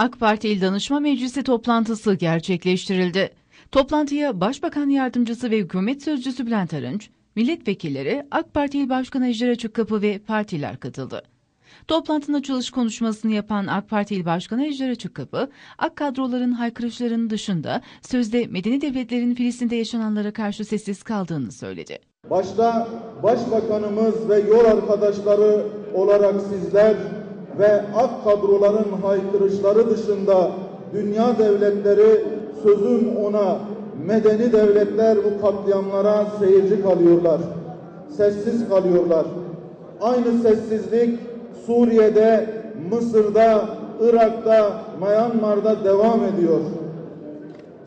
AK Parti İl Danışma Meclisi toplantısı gerçekleştirildi. Toplantıya Başbakan Yardımcısı ve Hükümet Sözcüsü Bülent Arınç, milletvekilleri, AK Parti İl Başkanı Ejder Açıkkapı ve partiler katıldı. Toplantının açılış konuşmasını yapan AK Parti İl Başkanı Ejder Açıkkapı, AK kadroların haykırışlarının dışında sözde medeni devletlerin Filistin'de yaşananlara karşı sessiz kaldığını söyledi. Başta Başbakanımız ve yol arkadaşları olarak sizler ve AK kadroların haykırışları dışında dünya devletleri sözüm ona medeni devletler bu katliamlara seyirci kalıyorlar. Sessiz kalıyorlar. Aynı sessizlik Suriye'de, Mısır'da, Irak'ta, Myanmar'da devam ediyor.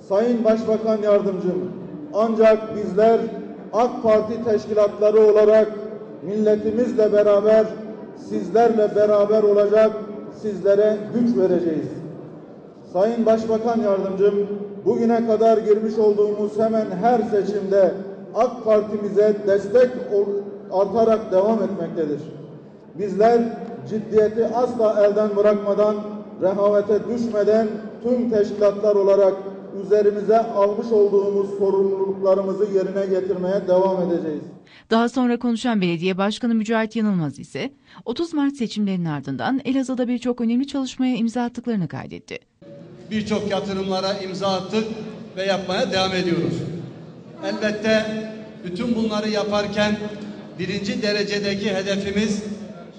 Sayın Başbakan Yardımcım, ancak bizler AK Parti teşkilatları olarak milletimizle beraber, sizlerle beraber olacak, sizlere güç vereceğiz. Sayın Başbakan Yardımcım, bugüne kadar girmiş olduğumuz hemen her seçimde AK Partimize destek artarak devam etmektedir. Bizler ciddiyeti asla elden bırakmadan, rehavete düşmeden tüm teşkilatlar olarak üzerimize almış olduğumuz sorumluluklarımızı yerine getirmeye devam edeceğiz. Daha sonra konuşan belediye başkanı Mücahit Yanılmaz ise 30 Mart seçimlerinin ardından Elazığ'da birçok önemli çalışmaya imza attıklarını kaydetti. Birçok yatırımlara imza attık ve yapmaya devam ediyoruz. Elbette bütün bunları yaparken birinci derecedeki hedefimiz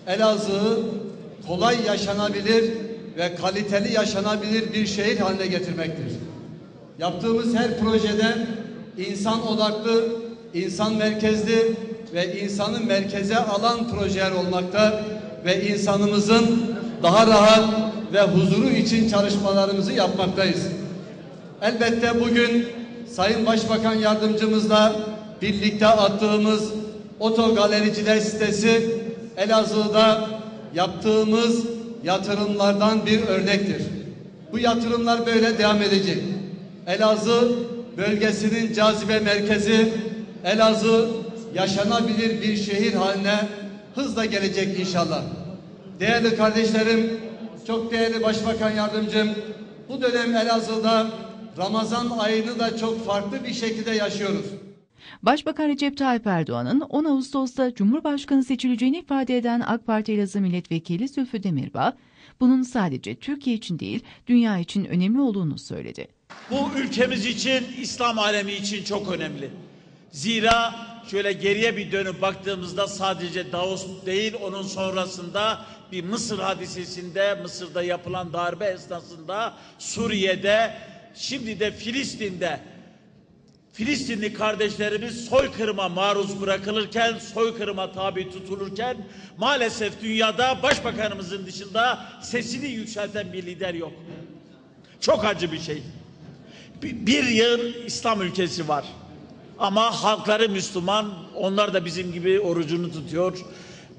Elazığ'ı kolay yaşanabilir ve kaliteli yaşanabilir bir şehir haline getirmektir. Yaptığımız her projede insan odaklı, insan merkezli ve insanı merkeze alan projeler olmakta ve insanımızın daha rahat ve huzuru için çalışmalarımızı yapmaktayız. Elbette bugün Sayın Başbakan Yardımcımızla birlikte attığımız Oto Galericiler sitesi Elazığ'da yaptığımız yatırımlardan bir örnektir. Bu yatırımlar böyle devam edecek. Elazığ bölgesinin cazibe merkezi, Elazığ yaşanabilir bir şehir haline hızla gelecek inşallah. Değerli kardeşlerim, çok değerli Başbakan Yardımcım, bu dönem Elazığ'da Ramazan ayını da çok farklı bir şekilde yaşıyoruz. Başbakan Recep Tayyip Erdoğan'ın 10 Ağustos'ta Cumhurbaşkanı seçileceğini ifade eden AK Parti Elazığ Milletvekili Zülfü Demirbağ, bunun sadece Türkiye için değil, dünya için önemli olduğunu söyledi. Bu ülkemiz için, İslam alemi için çok önemli. Zira şöyle geriye bir dönüp baktığımızda sadece Davos değil onun sonrasında bir Mısır hadisesinde, Mısır'da yapılan darbe esnasında, Suriye'de, şimdi de Filistin'de Filistinli kardeşlerimiz soykırıma maruz bırakılırken, soykırıma tabi tutulurken maalesef dünyada başbakanımızın dışında sesini yükselten bir lider yok. Çok acı bir şey. Bir yıl İslam ülkesi var. Ama halkları Müslüman, onlar da bizim gibi orucunu tutuyor.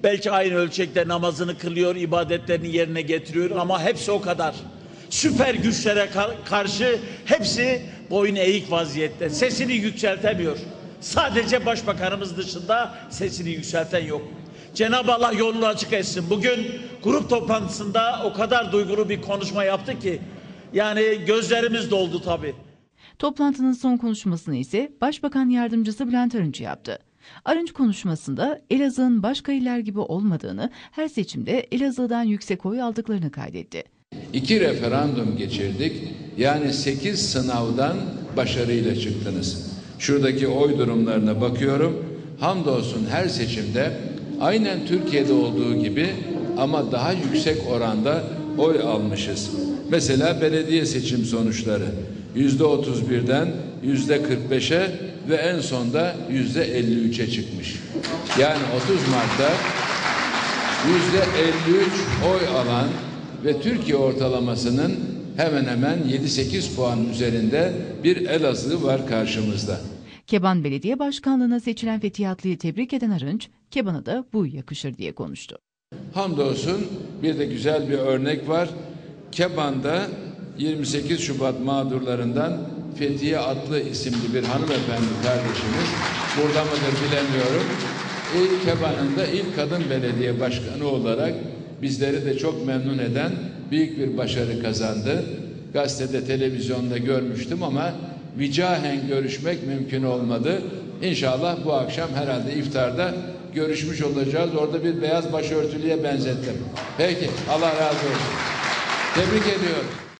Belki aynı ölçekte namazını kılıyor, ibadetlerini yerine getiriyor ama hepsi o kadar. Süper güçlere karşı hepsi boyun eğik vaziyette. Sesini yükseltemiyor. Sadece başbakanımız dışında sesini yükselten yok. Cenab-ı Allah yolunu açık etsin. Bugün grup toplantısında o kadar duygulu bir konuşma yaptı ki yani gözlerimiz doldu tabii. Toplantının son konuşmasını ise Başbakan Yardımcısı Bülent Arınç yaptı. Arınç konuşmasında Elazığ'ın başka iller gibi olmadığını, her seçimde Elazığ'dan yüksek oy aldıklarını kaydetti. İki referandum geçirdik. Yani sekiz sınavdan başarıyla çıktınız. Şuradaki oy durumlarına bakıyorum. Hamdolsun her seçimde aynen Türkiye'de olduğu gibi ama daha yüksek oranda oy almışız. Mesela belediye seçim sonuçları yüzde otuz birden yüzde kırk beşe ve en sonda yüzde elli üçe çıkmış. Yani 30 Mart'ta yüzde elli üç oy alan ve Türkiye ortalamasının hemen hemen 7-8 puan üzerinde bir Elazığ var karşımızda. Keban Belediye Başkanlığı'na seçilen Fethi Atlı'yı tebrik eden Arınç, Keban'a da bu yakışır diye konuştu. Hamdolsun bir de güzel bir örnek var. Keban'da 28 Şubat mağdurlarından Fethiye Atlı isimli bir hanımefendi kardeşimiz burada mıdır bilemiyorum. İlk Keban'ın da ilk kadın belediye başkanı olarak bizleri de çok memnun eden büyük bir başarı kazandı. Gazetede, televizyonda görmüştüm ama vicahen görüşmek mümkün olmadı. İnşallah bu akşam herhalde iftarda görüşmüş olacağız. Orada bir beyaz başörtülüye benzettim. Peki Allah razı olsun. Tebrik ediyorum.